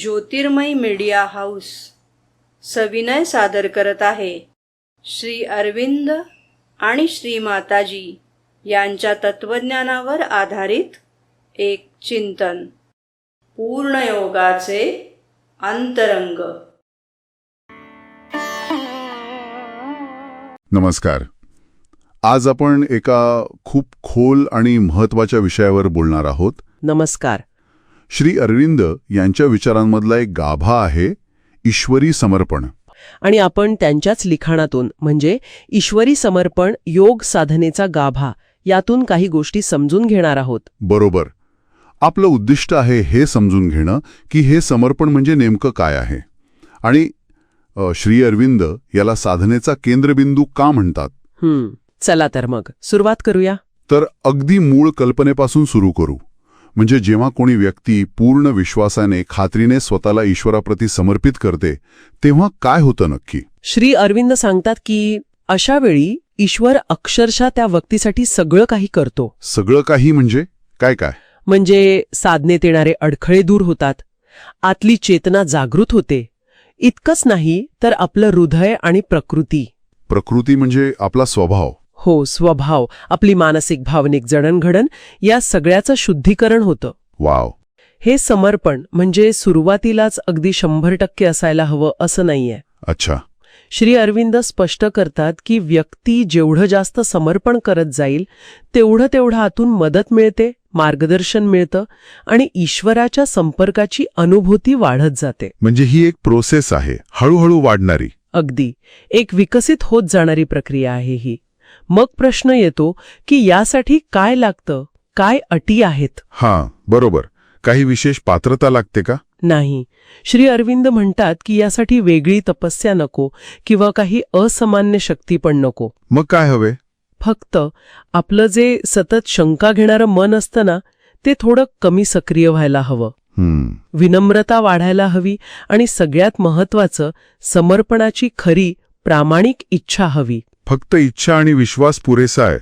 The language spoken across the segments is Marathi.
ज्योतिर्मय मीडिया हाऊस सविनय सादर करत आहे. श्री अरविंद आणि श्री माताजी यांच्या तत्वज्ञानावर आधारित एक चिंतन. पूर्णयोगाचे अंतरंग. नमस्कार. आज आपण एका खूप खोल आणि महत्त्वाच्या विषयावर बोलणार आहोत. नमस्कार. श्री अरविंद यांच्या विचारांमधला एक गाभा आहे ईश्वरी समर्पण. आणि आपण त्यांच्याच लिखाणातून म्हणजे ईश्वरी समर्पण योग साधनेचा गाभा यातून काही गोष्टी समजून घेणार आहोत. बरोबर. आपलं उद्दिष्ट आहे हे समजून घेणं की हे समर्पण म्हणजे नेमकं काय आहे? आणि श्री अरविंद याला साधनेचा केंद्रबिंदू का म्हणतात? चला तर मग सुरुवात करूया. तर अगदी मूळ कल्पनेपासून सुरू करू. म्हणजे जेव्हा कोणी व्यक्ती पूर्ण विश्वासाने खात्रीने स्वतःला ईश्वराप्रती समर्पित करते तेव्हा काय होतं नक्की? श्री अरविंद सांगतात की अशा वेळी ईश्वर अक्षरशः त्या व्यक्तीसाठी सगळं काही करतो. सगळं काही म्हणजे? काय काय? म्हणजे साधनेत येणारे अडखळे दूर होतात आतली चेतना जागृत होते. इतकंच नाही तर आपलं हृदय आणि प्रकृती. प्रकृती म्हणजे आपला स्वभाव. हो स्वभाव आपली मानसिक भावनिक जडणघडण या सगळ्याचं शुद्धीकरण होतं. वाव. हे समर्पण म्हणजे सुरुवातीलाच अगदी शंभर टक्के असायला हवं असं नाहीये. अच्छा. श्री अरविंद स्पष्ट करतात की व्यक्ती जेवढं जास्त समर्पण करत जाईल तेवढं तेवढं आतून मदत मिळते मार्गदर्शन मिळतं आणि ईश्वराच्या संपर्काची अनुभूती वाढत जाते. म्हणजे ही एक प्रोसेस आहे हळूहळू वाढणारी. अगदी. एक विकसित होत जाणारी प्रक्रिया आहे ही. मग प्रश्न येतो की यासाठी काय लागतं? काय अटी आहेत? हां बरोबर. काही विशेष पात्रता लागते का? नाही. श्री अरविंद म्हणतात की यासाठी वेगळी तपस्या नको किंवा काही असामान्य शक्ती पण नको. मग काय हवे? फक्त आपलं जे सतत शंका घेणारं मन असतं ना ते थोडं कमी सक्रिय व्हायला हवं. हम्म. विनम्रता वाढायला हवी आणि सगळ्यात महत्वाचं समर्पणाची खरी प्रामाणिक इच्छा हवी. फक्त इच्छा आणि विश्वास पुरेसा आहे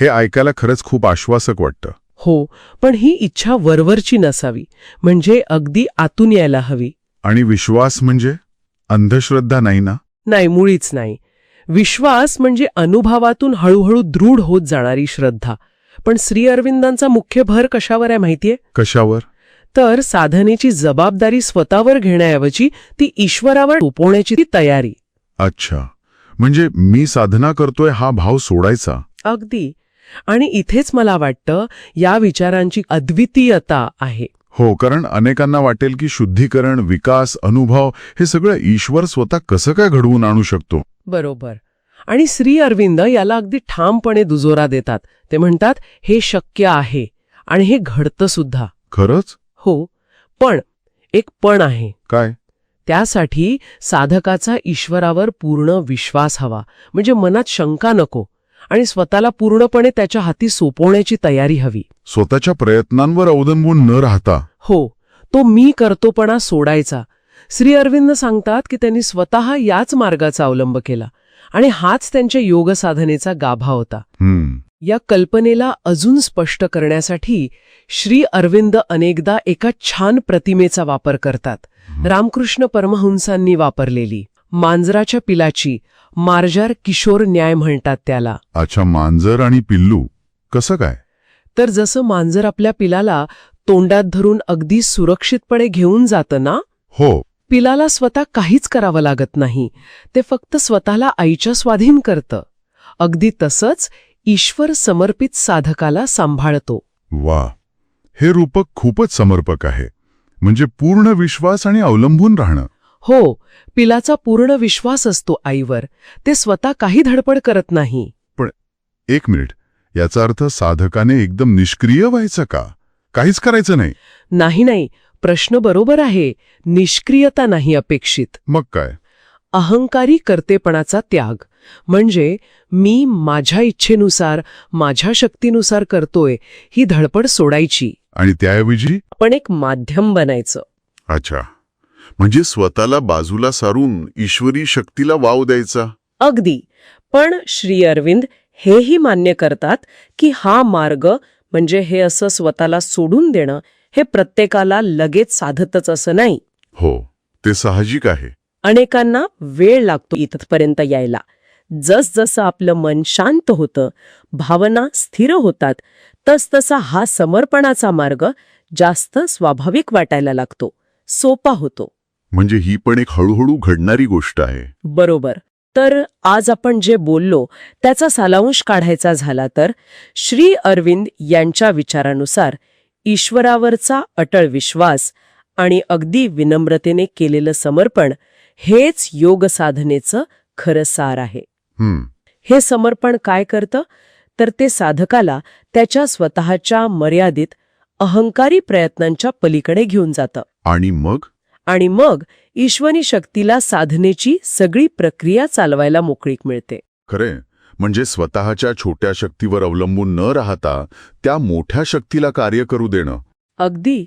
हे ऐकायला खरंच खूप आश्वासक वाटतं. हो पण ही इच्छा वरवरची नसावी म्हणजे अगदी आतून यायला हवी. आणि विश्वास म्हणजे? अंधश्रद्धा नाही ना? नाही मुळीच नाही. विश्वास म्हणजे अनुभवातून हळूहळू दृढ होत जाणारी श्रद्धा. पण श्री अरविंदांचा मुख्य भर कशावर आहे माहितीये? कशावर? तर साधनेची जबाबदारी स्वतःवर घेण्याऐवजी ती ईश्वरावर सोपवण्याची ती तयारी. अच्छा. म्हणजे मी साधना करतोय हा भाव सोडायचा. अगदी. आणि इथेच मला वाटतं या विचारांची अद्वितीयता आहे. हो कारण अनेकांना वाटेल की शुद्धीकरण विकास अनुभव हे सगळं ईश्वर स्वतः कसं काय घडवून आणू शकतो? बरोबर. आणि श्री अरविंद याला अगदी ठामपणे दुजोरा देतात. ते म्हणतात हे शक्य आहे आणि हे घडतं सुद्धा. खरंच? हो. पण एक पण आहे. काय? त्यासाठी साधकाचा ईश्वरावर पूर्ण विश्वास हवा. म्हणजे मनात शंका नको आणि स्वतःला पूर्णपणे त्याच्या हाती सोपवण्याची तयारी हवी. स्वतःच्या प्रयत्नांवर अवलंबून न राहता. हो तो मी करतोपणा सोडायचा. श्री अरविंद सांगतात की त्यांनी स्वतः याच मार्गाचा अवलंब केला आणि हाच त्यांच्या योग साधनेचा गाभा होता. या कल्पनेला अजून स्पष्ट करण्यासाठी श्री अरविंद अनेकदा एका छान प्रतिमेचा वापर करतात. रामकृष्ण परमहंसांनी वापरलेली. मांजराच्या पिलाची मार्जार किशोर न्याय म्हणतात त्याला. अच्छा मांजर आणि पिल्लू कसं काय? तर जसं मांजर आपल्या पिलाला तोंडात धरून अगदी सुरक्षितपणे घेऊन जातं ना? हो. पिलाला स्वतः काहीच करावं लागत नाही. ते फक्त स्वतःला आईच्या स्वाधीन करतं. अगदी तसंच ईश्वर समर्पित साधकाला सांभाळतो. वा. हे रूपक खूपच समर्पक आहे. म्हणजे पूर्ण विश्वास आणि अवलंबून राहणं. हो पिलाचा पूर्ण विश्वास असतो आईवर. ते स्वतः काही धडपड करत नाही. एक मिनिट. याचा अर्थ साधकाने एकदम निष्क्रिय व्हायचं का? काहीच करायचं नाही. नाही नाही. प्रश्न बरोबर आहे. निष्क्रियता नाही अपेक्षित. मग काय? अहंकारी कर्तेपणाचा त्याग. म्हणजे मी माझ्या इच्छेनुसार माझ्या शक्तीनुसार करतोय ही धडपड सोडायची. आणि त्याऐवजी? पण एक माध्यम बनायचं. अच्छा. म्हणजे स्वतःला बाजूला सारून ईश्वरी शक्तीला वाव द्यायचा? अगदी. पण श्री अरविंद हेही मान्य करतात की हा मार्ग म्हणजे हे असं स्वतःला सोडून देणं हे प्रत्येकाला लगेच साधतच असं नाही. हो. ते साहजिक आहे. अनेकांना वेळ लागतो इथपर्यंत यायला. जसजसं आपलं मन शांत होतं भावना स्थिर होतात तसतसा हा समर्पणाचा मार्ग जास्त स्वाभाविक वाटायला लागतो सोपा होतो. म्हणजे ही पण एक हळूहळू घडणारी गोष्ट आहे. बरोबर. तर आज आपण जे बोललो त्याचा सालांश काढायचा झाला तर श्री अरविंद यांच्या विचारानुसार ईश्वरावरचा अटळ विश्वास आणि अगदी विनम्रतेने केलेलं समर्पण हेच योग साधनेचं खरं सार आहे. हे समर्पण काय करतं? तर ते साधकाला त्याच्या स्वतःच्या मर्यादित अहंकारी प्रयत्नांच्या पलीकडे घेऊन जातं. आणि मग? आणि मग ईश्वरी शक्तीला साधनेची सगळी प्रक्रिया चालवायला मोकळीक मिळते. खरे. म्हणजे स्वतःच्या छोट्या शक्तीवर अवलंबून न राहता त्या मोठ्या शक्तीला कार्य करू देणं. अगदी.